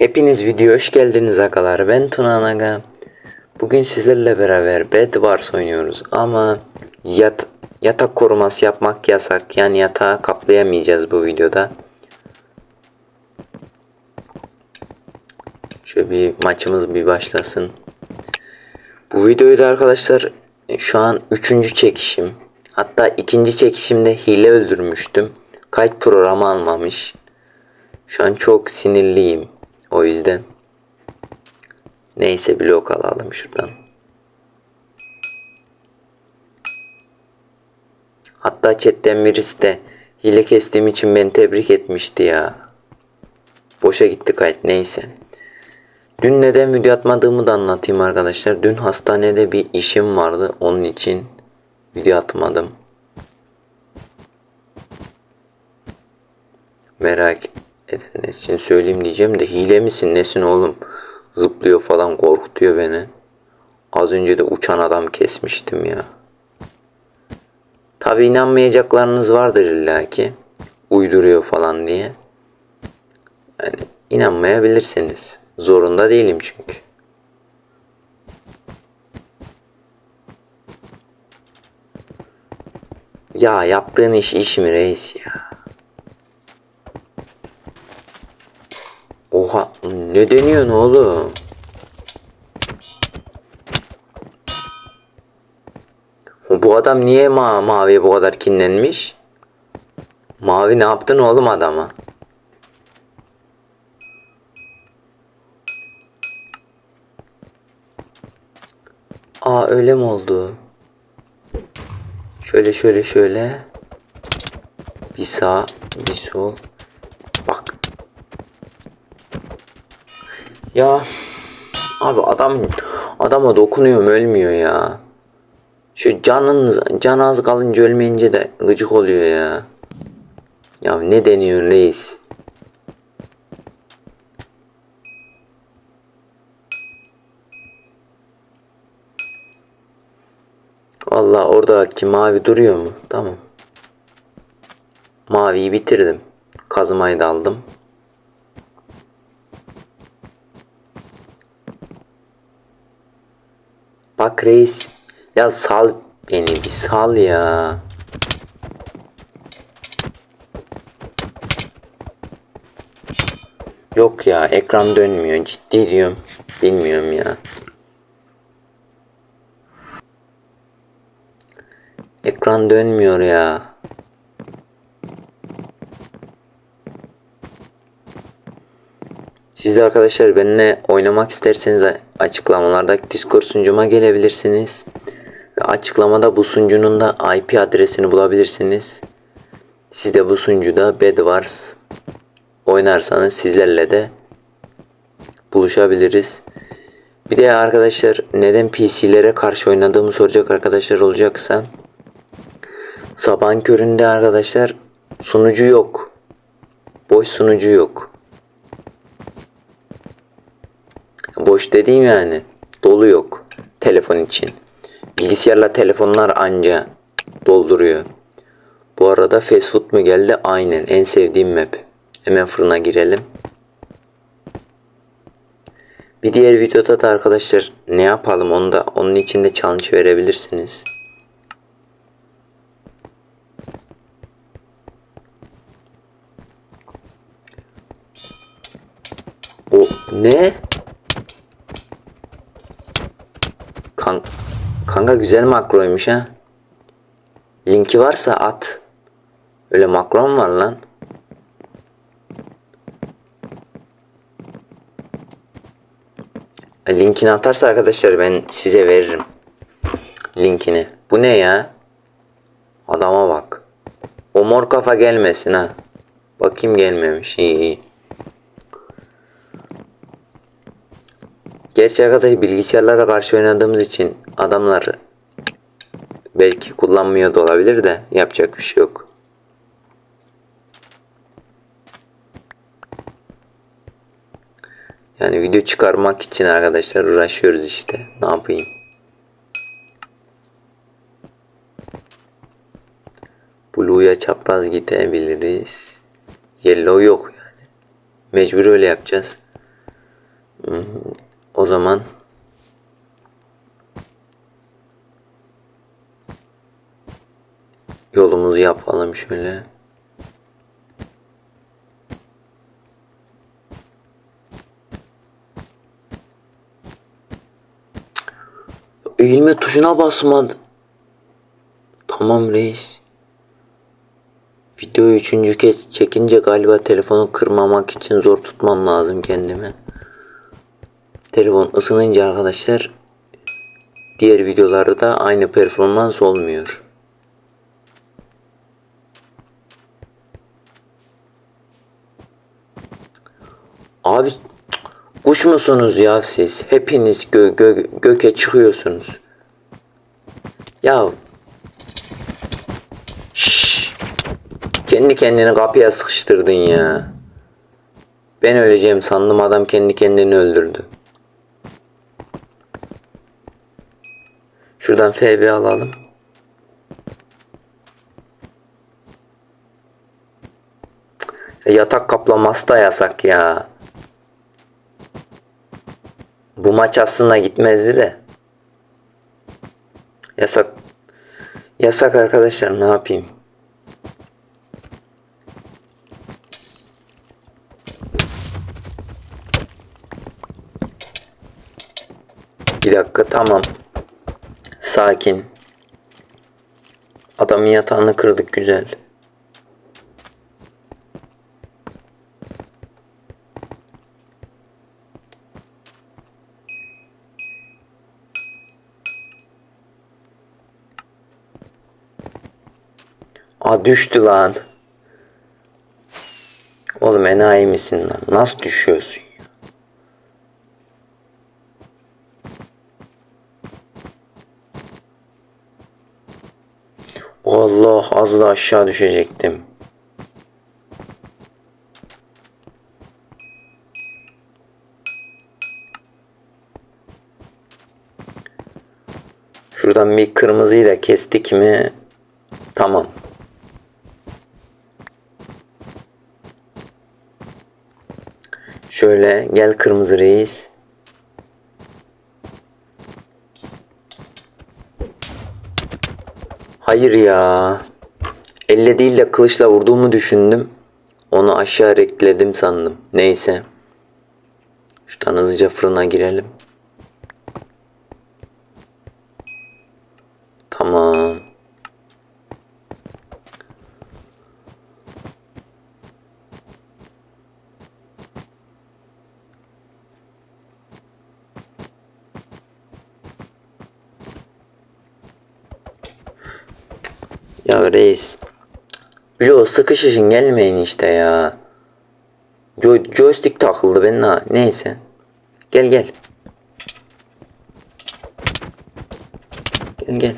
Hepiniz video hoş geldiniz akalar. Ben Tuna Naga. Bugün sizlerle beraber Bed Wars oynuyoruz ama yat yatak koruması yapmak yasak. Yani yatağı kaplayamayacağız bu videoda. Şöyle bir maçımız bir başlasın. Bu videoyu da arkadaşlar şu an üçüncü çekişim. Hatta ikinci çekişimde hile öldürmüştüm. Kayıt programı almamış. Şu an çok sinirliyim. O yüzden. Neyse blok alalım şuradan. Hatta chatten birisi de hile kestiğim için beni tebrik etmişti ya. Boşa gitti kayıt neyse. Dün neden video atmadığımı da anlatayım arkadaşlar. Dün hastanede bir işim vardı. Onun için video atmadım. Merak edenler için söyleyeyim diyeceğim de hile misin nesin oğlum? Zıplıyor falan korkutuyor beni. Az önce de uçan adam kesmiştim ya. Tabi inanmayacaklarınız vardır illaki. Uyduruyor falan diye. Yani inanmayabilirsiniz. Zorunda değilim çünkü. Ya yaptığın iş iş mi reis ya? Oha ne deniyorsun oğlum? Bu adam niye ma mavi bu kadar kinlenmiş? Mavi ne yaptın oğlum adama? Aa öyle mi oldu? Şöyle şöyle şöyle. Bir sağ, bir sol. Ya abi adam adama dokunuyorum ölmüyor ya. Şu canınız can az kalınca ölmeyince de gıcık oluyor ya. Ya ne deniyorsun reis? Vallahi oradaki mavi duruyor mu? Tamam. Maviyi bitirdim. Kazmayı da aldım. Bak reis. Ya sal beni bir sal ya. Yok ya ekran dönmüyor ciddi diyorum. Bilmiyorum ya. Ekran dönmüyor ya. Siz de arkadaşlar benimle oynamak isterseniz açıklamalardaki Discord sunucuma gelebilirsiniz. Ve açıklamada bu sunucunun da IP adresini bulabilirsiniz. Siz de bu sunucuda Bed Wars oynarsanız sizlerle de buluşabiliriz. Bir de arkadaşlar neden PC'lere karşı oynadığımı soracak arkadaşlar olacaksa sabahın köründe arkadaşlar sunucu yok. Boş sunucu yok. Boş dediğim yani dolu yok telefon için. Bilgisayarla telefonlar anca dolduruyor. Bu arada fast food mu geldi? Aynen en sevdiğim map. Hemen fırına girelim. Bir diğer videoda da arkadaşlar ne yapalım onu da onun için de challenge verebilirsiniz. O ne? Kan kanka güzel makroymuş ha. Linki varsa at. Öyle makro mu var lan? Linkini atarsa arkadaşlar ben size veririm. Linkini. Bu ne ya? Adama bak. O mor kafa gelmesin ha. Bakayım gelmemiş. İyi iyi. Gerçi arkadaşlar bilgisayarlara karşı oynadığımız için adamlar belki kullanmıyor da olabilir de yapacak bir şey yok. Yani video çıkarmak için arkadaşlar uğraşıyoruz işte. Ne yapayım? Blue'ya çapraz gidebiliriz. Yellow yok yani. Mecbur öyle yapacağız. O zaman yolumuzu yapalım şöyle. Eğilme tuşuna basmadı. Tamam reis. Videoyu üçüncü kez çekince galiba telefonu kırmamak için zor tutmam lazım kendimi. Telefon ısınınca arkadaşlar diğer videolarda aynı performans olmuyor. Abi kuş musunuz ya siz? Hepiniz gö gö göke çıkıyorsunuz. Ya Şşş. Kendi kendini kapıya sıkıştırdın ya. Ben öleceğim sandım adam kendi kendini öldürdü. Şuradan FB alalım. Cık, Yatak kaplaması da yasak ya. Bu maç aslında gitmezdi de. Yasak. Yasak arkadaşlar ne yapayım? Bir dakika tamam. Sakin. Adamın yatağını kırdık güzel. Aa düştü lan. Oğlum enayi misin lan? Nasıl düşüyorsun Allah az da aşağı düşecektim. Şuradan bir kırmızıyı da kestik mi? Tamam. Şöyle gel kırmızı reis. Hayır ya. Elle değil de kılıçla vurduğumu düşündüm. Onu aşağı rekledim sandım. Neyse. Şuradan hızlıca fırına girelim. Tamam. Ya reis. Yo sıkışışın gelmeyin işte ya. Jo joystick takıldı ben ha. Neyse. Gel gel. Gel gel.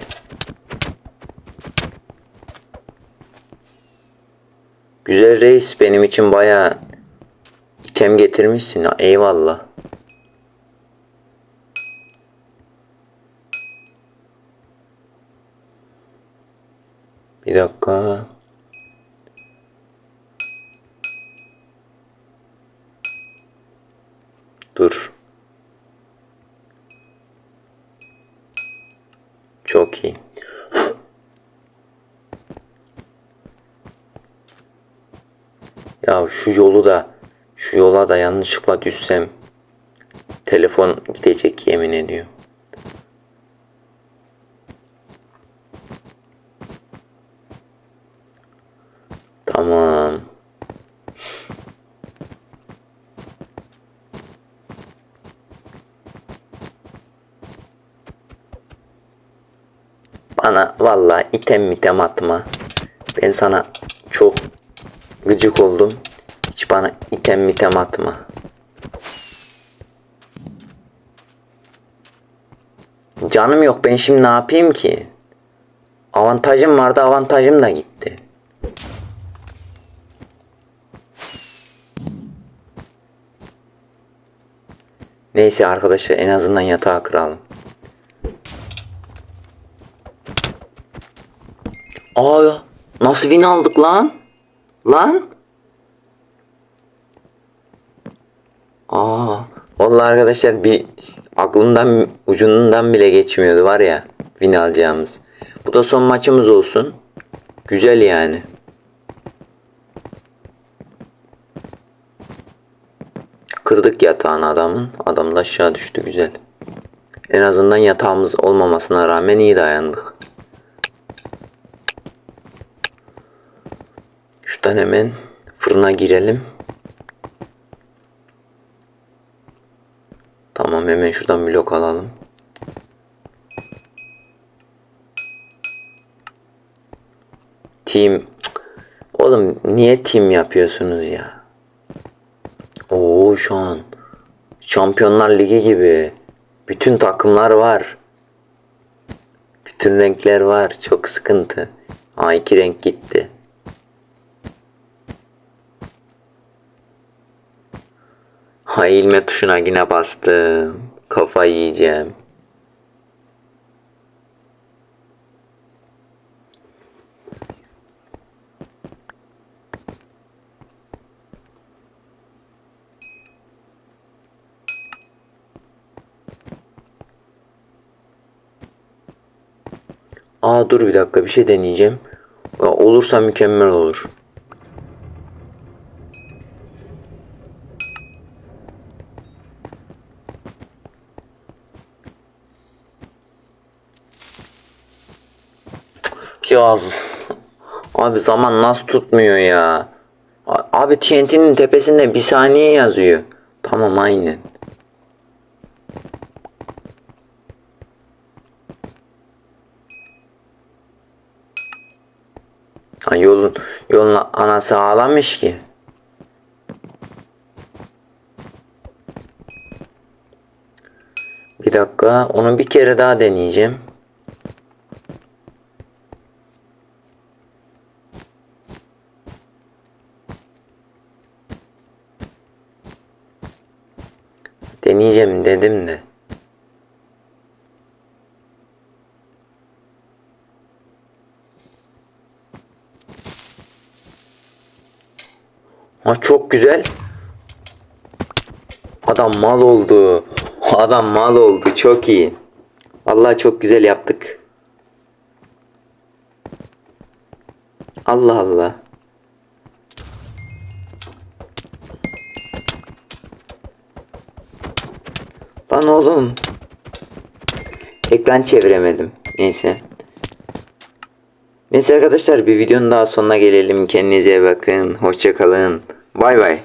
Güzel reis benim için baya item getirmişsin. Eyvallah. Bir dakika. Dur. Çok iyi. Ya şu yolu da şu yola da yanlışlıkla düşsem telefon gidecek yemin ediyor. Tamam. Bana vallahi item mitem atma. Ben sana çok gıcık oldum. Hiç bana item mitem atma. Canım yok ben şimdi ne yapayım ki? Avantajım vardı avantajım da gitti. Neyse arkadaşlar en azından yatağı kıralım. Aa nasıl win aldık lan? Lan? Aa Vallahi arkadaşlar bir aklımdan ucundan bile geçmiyordu var ya win alacağımız. Bu da son maçımız olsun. Güzel yani. Kırdık yatağını adamın. Adam da aşağı düştü güzel. En azından yatağımız olmamasına rağmen iyi dayandık. Şuradan hemen fırına girelim. Tamam hemen şuradan blok alalım. Team. Oğlum niye team yapıyorsunuz ya? Oo şu an Şampiyonlar Ligi gibi. Bütün takımlar var. Bütün renkler var. Çok sıkıntı. Aa iki renk gitti. Ha ilme tuşuna yine bastım. Kafayı yiyeceğim. Aa dur bir dakika bir şey deneyeceğim. Olursa mükemmel olur. Ya abi zaman nasıl tutmuyor ya? Abi TNT'nin tepesinde bir saniye yazıyor. Tamam aynen. Ha, yolun yolun anası ağlamış ki. Bir dakika onu bir kere daha deneyeceğim. Deneyeceğim dedim de. Ha çok güzel. Adam mal oldu. Adam mal oldu. Çok iyi. Allah çok güzel yaptık. Allah Allah. Lan oğlum. Ekran çeviremedim. Neyse. Neyse arkadaşlar bir videonun daha sonuna gelelim. Kendinize bakın. Hoşça kalın. Bay bay.